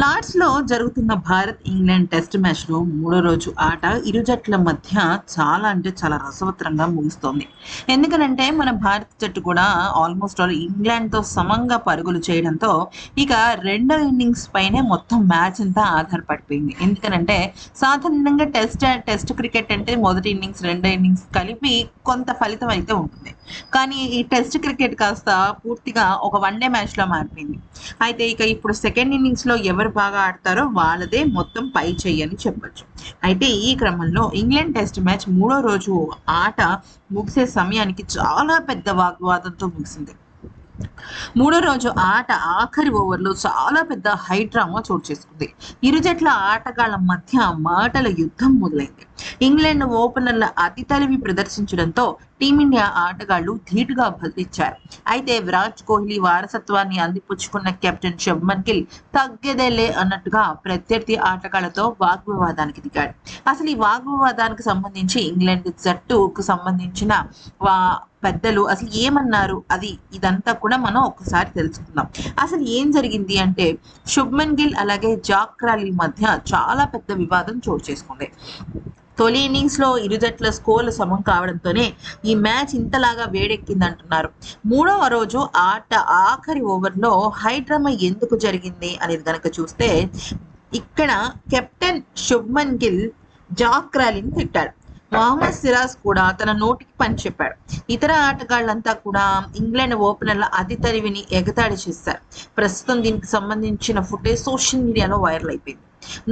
లార్డ్స్లో జరుగుతున్న Bharat England test మ్యాచ్లో మూడో రోజు ఆట ఇరు జట్ల మధ్య చాలా అంటే చాలా రసవత్తరంగా ముగుస్తోంది. ఎందుకనంటే మన భారత జట్టు కూడా ఆల్మోస్ట్ ఆల్ ఇంగ్లాండ్తో సమంగా పరుగులు చేయడంతో ఇక రెండో ఇన్నింగ్స్ పైనే మొత్తం మ్యాచ్ అంతా ఆధారపడిపోయింది. ఎందుకనంటే సాధారణంగా టెస్ట్ టెస్ట్ క్రికెట్ అంటే మొదటి ఇన్నింగ్స్ రెండో ఇన్నింగ్స్ కలిపి కొంత ఫలితం అయితే ఉంటుంది. కానీ ఈ టెస్ట్ క్రికెట్ కాస్త పూర్తిగా ఒక వన్ డే మ్యాచ్లో మారిపోయింది. అయితే ఇక ఇప్పుడు సెకండ్ ఇన్నింగ్స్లో ఎవరు బాగా ఆడతారో వాళ్ళదే మొత్తం పై చెయ్యని చెప్పొచ్చు. అయితే ఈ క్రమంలో ఇంగ్లాండ్ టెస్ట్ మ్యాచ్ మూడో రోజు ఆట ముగిసే సమయానికి చాలా పెద్ద వాగ్వాదంతో ముగిసింది. మూడో రోజు ఆట ఆఖరి ఓవర్లో చాలా పెద్ద హై డ్రామా చోటు చేసుకుంది. ఇరు జట్ల ఆటగాళ్ళ మధ్య మాటల యుద్ధం మొదలైంది. ఇంగ్లాండ్ ఓపెనర్ల అతి తెలివి ప్రదర్శించడంతో టీమిండియా ఆటగాళ్ళు ధీటుగా బదిలిచ్చారు అయితే విరాట్ కోహ్లీ వారసత్వాన్ని అందిపుచ్చుకున్న కెప్టెన్ శుభ్మన్ గిల్ తగ్గేదేలే అన్నట్టుగా ప్రత్యర్థి ఆటగాళ్ళతో వాగ్వివాదానికి దిగాడు. అసలు ఈ వాగ్వివాదానికి సంబంధించి ఇంగ్లాండ్ జట్టుకు సంబంధించిన వా పెద్దలు అసలు ఏమన్నారు? అది ఇదంతా కూడా మనం ఒక్కసారి తెలుసుకుందాం. అసలు ఏం జరిగింది అంటే శుభ్మన్ గిల్ అలాగే జాక్రాలి మధ్య చాలా పెద్ద వివాదం చోటు చేసుకుంది. తొలి ఇన్నింగ్స్లో ఇరు జట్ల స్కోర్లు సమం కావడంతోనే ఈ మ్యాచ్ ఇంతలాగా వేడెక్కింది అంటున్నారు మూడవ రోజు ఆట ఆఖరి ఓవర్లో హైడ్రామా ఎందుకు జరిగింది అనేది కనుక చూస్తే ఇక్కడ కెప్టెన్ శుభ్మన్ గిల్ జాక్రాలిని తిట్టాడు. మహమ్మద్ సిరాజ్ కూడా తన నోటికి పని చెప్పాడు. ఇతర ఆటగాళ్ళంతా కూడా ఇంగ్లాండ్ ఓపెనర్ల అతి తరివిని ఎగతాళి చేశారు. ప్రస్తుతం దీనికి సంబంధించిన ఫుటేజ్ సోషల్ మీడియాలో వైరల్ అయిపోయింది.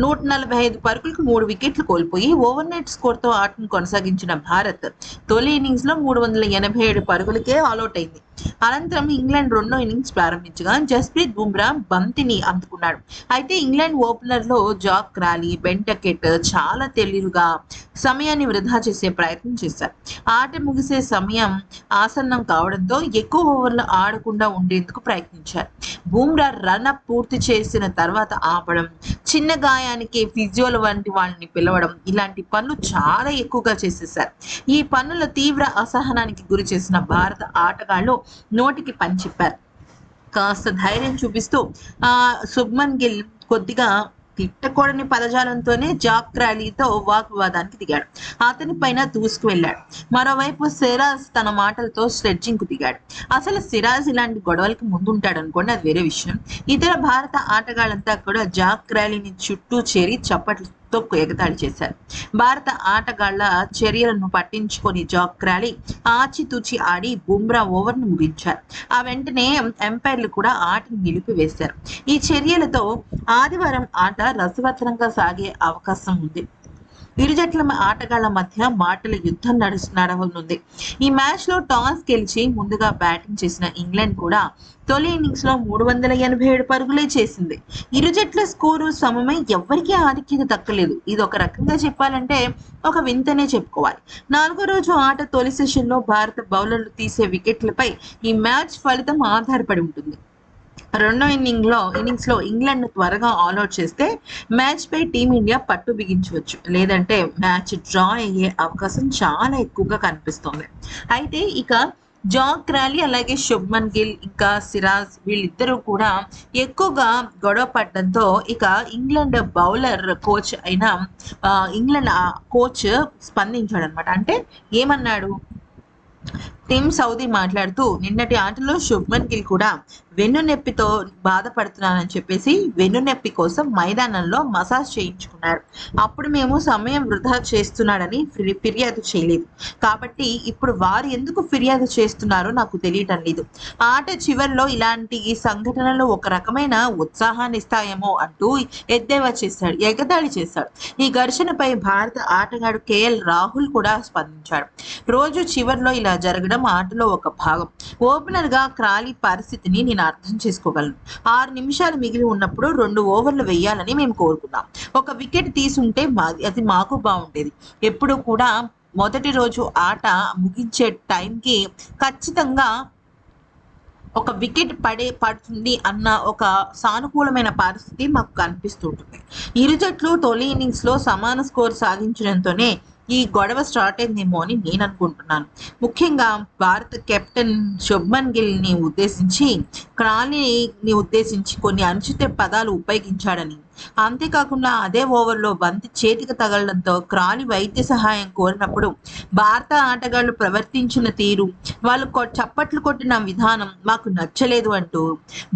నూట నలభై ఐదు పరుగులకు మూడు వికెట్లు కోల్పోయి ఓవర్ నైట్ స్కోర్తో ఆటను కొనసాగించిన భారత్ తొలి ఇన్నింగ్స్లో మూడు వందల ఎనభై ఏడు పరుగులకే ఆల్అౌట్ అయింది. అనంతరం ఇంగ్లాండ్ రెండో ఇన్నింగ్స్ ప్రారంభించగా జస్ప్రీత్ బుమ్రా బంతిని అందుకున్నాడు. అయితే ఇంగ్లాండ్ ఓపెనర్లో జాక్ క్రాలీ బెంటకెట్ చాలా తెలివిగా సమయాన్ని వృధా చేసే ప్రయత్నం చేశారు. ఆట ముగిసే సమయం ఆసన్నం కావడంతో ఎక్కువ ఓవర్లు ఆడకుండా ఉండేందుకు ప్రయత్నించారు. బూమ్రా రన్అప్ పూర్తి చేసిన తర్వాత ఆపడం చిన్న గాయానికి ఫిజియోల వంటి వాళ్ళని పిలవడం ఇలాంటి పనులు చాలా ఎక్కువగా చేసేసారు ఈ పనుల తీవ్ర అసహనానికి గురి చేసిన భారత ఆటగాళ్ళు నోటికి పని చెప్పారు కాస్త ధైర్యం చూపిస్తూ ఆ శుభ్మన్ గిల్ కొద్దిగా తిట్టకూడని పదజాలంతోనే జాక్ ర్యాలీతో వాగ్వివాదానికి దిగాడు. అతని పైన దూసుకు వెళ్ళాడు. మరోవైపు సిరాజ్ తన మాటలతో స్లెడ్జింగ్కు దిగాడు. అసలు సిరాజ్ ఇలాంటి గొడవలకి ముందుంటాడు అనుకోండి అది వేరే విషయం. ఇతర భారత ఆటగాళ్ళంతా కూడా జాక్ ర్యాలీని చుట్టూ చేరి చప్పట్లు తొక్కు ఎగతాళి చేశారు. భారత ఆటగాళ్ళ చర్యలను పట్టించుకొని జాక్ ర్యాలీ ఆచితూచి ఆడి బుమ్రా ఓవర్ను ముగించారు. ఆ వెంటనే ఎంపైర్లు కూడా ఆటను నిలిపివేశారు. ఈ చర్యలతో ఆదివారం ఆట రసవత్తరంగా సాగే అవకాశం ఉంది. ఇరు జట్ల ఆటగాళ్ళ మధ్య మాటల యుద్ధం నడుచు నడవనుంది. ఈ మ్యాచ్లో టాస్ గెలిచి ముందుగా బ్యాటింగ్ చేసిన ఇంగ్లాండ్ కూడా తొలి ఇన్నింగ్స్లో మూడు వందల ఎనభై ఏడు పరుగులే చేసింది. ఇరు జట్ల స్కోరు సమమై ఎవ్వరికీ ఆధిక్యత దక్కలేదు. ఇది ఒక రకంగా చెప్పాలంటే ఒక వింతనే చెప్పుకోవాలి. నాలుగో రోజు ఆట తొలి సెషన్లో భారత బౌలర్లు తీసే వికెట్లపై ఈ మ్యాచ్ ఫలితం ఆధారపడి ఉంటుంది. రెండో ఇన్నింగ్లో ఇన్నింగ్స్లో ఇంగ్లాండ్ త్వరగా ఆల్అౌట్ చేస్తే మ్యాచ్ పై టీమిండియా పట్టు బిగించవచ్చు. లేదంటే మ్యాచ్ డ్రా అయ్యే అవకాశం చాలా ఎక్కువగా కనిపిస్తుంది. అయితే ఇక జాక్ ర్యాలీ అలాగే శుభ్మన్ గిల్ ఇంకా సిరాజ్ వీళ్ళిద్దరూ కూడా ఎక్కువగా గొడవ పడడంతో ఇక ఇంగ్లాండ్ బౌలర్ కోచ్ అయిన ఇంగ్లాండ్ కోచ్ స్పందించాడు అనమాట అంటే ఏమన్నాడు? టిమ్ సౌదీ మాట్లాడుతూ నిన్నటి ఆటలో శుభ్మన్ గిల్ కూడా వెన్నునొప్పితో బాధపడుతున్నానని చెప్పేసి వెన్నునొప్పి కోసం మైదానంలో మసాజ్ చేయించుకున్నారు. అప్పుడు మేము సమయం వృధా చేస్తున్నాడని ఫిర్యాదు చేయలేదు. కాబట్టి ఇప్పుడు వారు ఎందుకు ఫిర్యాదు చేస్తున్నారో నాకు తెలియటం లేదు. ఆట చివరిలో ఇలాంటి ఈ సంఘటనలు ఒక రకమైన ఉత్సాహాన్ని ఇస్తాయేమో అంటూ ఎద్దేవా చేశాడు ఎగదాడి చేశాడు. ఈ ఘర్షణపై భారత ఆటగాడు కేఎల్ రాహుల్ కూడా స్పందించాడు. రోజు చివరిలో ఇలా జరగడం ఆటలో ఒక భాగం. ఓపెనర్గా క్రాలీ పరిస్థితిని నేను అర్థం చేసుకోగలను. ఆరు నిమిషాలు మిగిలి ఉన్నప్పుడు రెండు ఓవర్లు వేయాలని మేము కోరుకున్నాం. ఒక వికెట్ తీసుంటే మాది అది మాకు బాగుండేది. ఎప్పుడు కూడా మొదటి రోజు ఆట ముగించే టైంకి ఖచ్చితంగా ఒక వికెట్ పడే పడుతుంది అన్న ఒక సానుకూలమైన పరిస్థితి మాకు కనిపిస్తుంటుంది. ఇరు జట్లు తొలి ఇన్నింగ్స్లో సమాన స్కోర్ సాధించడంతోనే ఈ గొడవ స్టార్ట్ అయిందేమో అని నేను అనుకుంటున్నాను ముఖ్యంగా భారత కెప్టెన్ శుభ్మన్ గిల్ని ఉద్దేశించి క్రాలీని ఉద్దేశించి కొన్ని అనుచిత పదాలు ఉపయోగించాడని. అంతేకాకుండా అదే ఓవర్లో బంతి చేతికి తగలడంతో క్రాలి వైద్య సహాయం కోరినప్పుడు భారత ఆటగాళ్ళు ప్రవర్తించిన తీరు వాళ్ళు చప్పట్లు కొట్టిన విధానం మాకు నచ్చలేదు అంటూ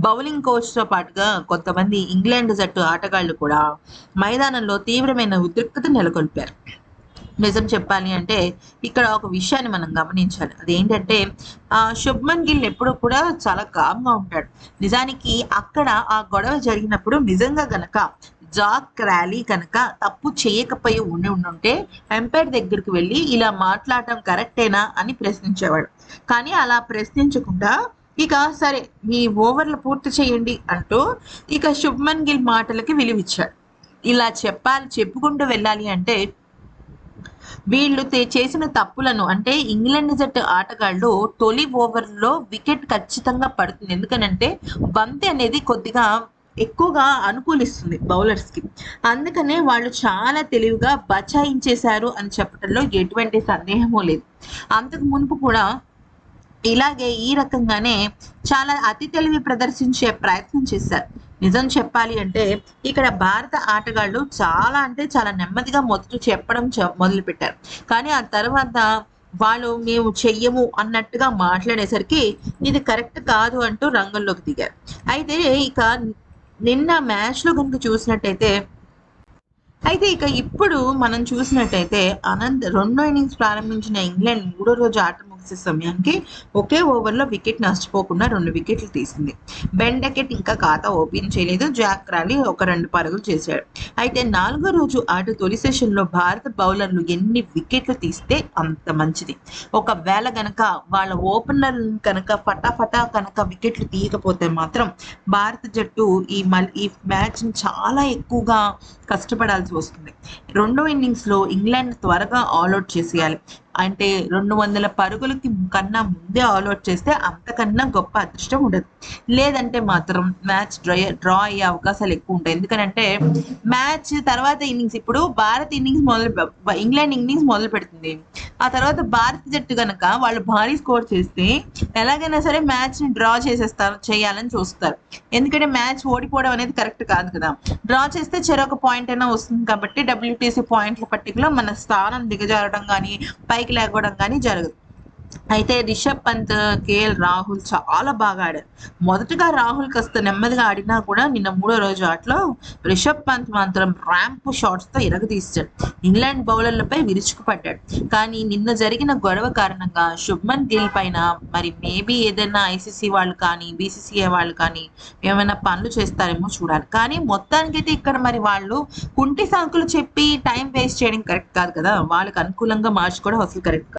బౌలింగ్ కోచ్తో పాటుగా కొంతమంది ఇంగ్లాండ్ జట్టు ఆటగాళ్ళు కూడా మైదానంలో తీవ్రమైన ఉద్రిక్తత నెలకొల్పారు. నిజం చెప్పాలి అంటే ఇక్కడ ఒక విషయాన్ని మనం గమనించాలి. అదేంటంటే ఆ శుభ్మన్ గిల్ ఎప్పుడు కూడా చాలా కామ్గా ఉంటాడు. నిజానికి అక్కడ ఆ గొడవ జరిగినప్పుడు నిజంగా గనక జాక్ ర్యాలీ కనుక తప్పు చేయకపోయి ఉండి ఉండుంటే ఎంపైర్ దగ్గరికి వెళ్ళి ఇలా మాట్లాడటం కరెక్టేనా అని ప్రశ్నించేవాడు. కానీ అలా ప్రశ్నించకుండా ఇక సరే మీ ఓవర్లు పూర్తి చేయండి అంటూ ఇక శుభ్మన్ గిల్ మాటలకి విలువిచ్చాడు. ఇలా చెప్పాలి చెప్పుకుంటూ వెళ్ళాలి అంటే వీళ్ళు చేసిన తప్పులను అంటే ఇంగ్లాండ్ జట్టు ఆటగాళ్ళు తొలి ఓవర్లో వికెట్ ఖచ్చితంగా పడుతుంది. ఎందుకనంటే బంతి అనేది కొద్దిగా ఎక్కువగా అనుకూలిస్తుంది బౌలర్స్కి అందుకనే వాళ్ళు చాలా తెలివిగా బచాయించేశారు అని చెప్పడంలో ఎటువంటి సందేహము లేదు. అంతకు మునుపు కూడా ఇలాగే ఈ రకంగానే చాలా అతి తెలివి ప్రదర్శించే ప్రయత్నం చేశారు. నిజం చెప్పాలి అంటే ఇక్కడ భారత ఆటగాళ్ళు చాలా అంటే చాలా నెమ్మదిగా మొదట చెప్పడం మొదలుపెట్టారు. కానీ ఆ తర్వాత వాళ్ళు మేము చెయ్యము అన్నట్టుగా మాట్లాడేసరికి ఇది కరెక్ట్ కాదు అంటూ రంగంలోకి దిగారు. అయితే ఇక నిన్న మ్యాచ్లో కనుక చూసినట్టయితే అయితే ఇక ఇప్పుడు మనం చూసినట్టయితే అనంత రెండో ఇన్నింగ్స్ ప్రారంభించిన ఇంగ్లాండ్ మూడో రోజు ఆట ముగిసే సమయానికి ఒకే ఓవర్లో వికెట్ నష్టపోకుండా రెండు వికెట్లు తీసింది. బెండకెట్ ఇంకా ఖాతా ఓపెన్ చేయలేదు. జాక్ రాలీ ఒక రెండు పరుగులు చేశాడు. అయితే నాలుగో రోజు ఆట తొలి సెషన్లో భారత బౌలర్లు ఎన్ని వికెట్లు తీస్తే అంత మంచిది. ఒకవేళ గనక వాళ్ళ ఓపెనర్ కనుక ఫటాఫటా కనుక వికెట్లు తీయకపోతే మాత్రం భారత జట్టు ఈ మల్ ఈ మ్యాచ్ని చాలా ఎక్కువగా కష్టపడాల్సి వస్తుంది. రెండో ఇన్నింగ్స్లో ఇంగ్లాండ్ త్వరగా ఆల్అౌట్ చేసేయాలి. అంటే రెండు వందల పరుగులకి కన్నా ముందే ఆల్అౌట్ చేస్తే అంతకన్నా గొప్ప అదృష్టం ఉండదు. లేదంటే మాత్రం మ్యాచ్ డ్రా డ్రా అయ్యే అవకాశాలు ఎక్కువ ఉంటాయి. ఎందుకంటే మ్యాచ్ తర్వాత ఇన్నింగ్స్ ఇప్పుడు భారత్ ఇన్నింగ్స్ మొదలు ఇంగ్లాండ్ ఇన్నింగ్స్ మొదలు పెడుతుంది. ఆ తర్వాత భారత జట్టు గనక వాళ్ళు భారీ స్కోర్ చేస్తే ఎలాగైనా సరే మ్యాచ్ని డ్రా చేసేస్తారు చేయాలని చూస్తారు. ఎందుకంటే మ్యాచ్ ఓడిపోవడం అనేది కరెక్ట్ కాదు కదా. డ్రా చేస్తే చెరొక పాయింట్ అయినా వస్తుంది కాబట్టి డబ్ల్యూటీసీ పాయింట్ల పట్టికలో మన స్థానం దిగజారడం కానీ పైకి లేకపోవడం కానీ జరగదు. అయితే రిషబ్ పంత్ కేఎల్ రాహుల్ చాలా బాగా ఆడారు. మొదటగా రాహుల్ కాస్త నెమ్మదిగా ఆడినా కూడా నిన్న మూడో రోజు ఆటలో రిషబ్ పంత్ మాత్రం ర్యాంప్ షాట్స్తో ఇరగదీశాడు. ఇంగ్లాండ్ బౌలర్లపై విరుచుకుపడ్డాడు. కానీ నిన్న జరిగిన గొడవ కారణంగా శుభ్మన్ గిల్ పైన మరి మేబీ ఏదైనా ఐసీసీ వాళ్ళు కానీ బీసీసీఐ వాళ్ళు కానీ ఏమైనా పనులు చేస్తారేమో చూడాలి. కానీ మొత్తానికైతే ఇక్కడ మరి వాళ్ళు కుంటి సాకులు చెప్పి టైం వేస్ట్ చేయడం కరెక్ట్ కాదు కదా. వాళ్ళకి అనుకూలంగా మార్చుకోవడం అసలు కరెక్ట్ కాదు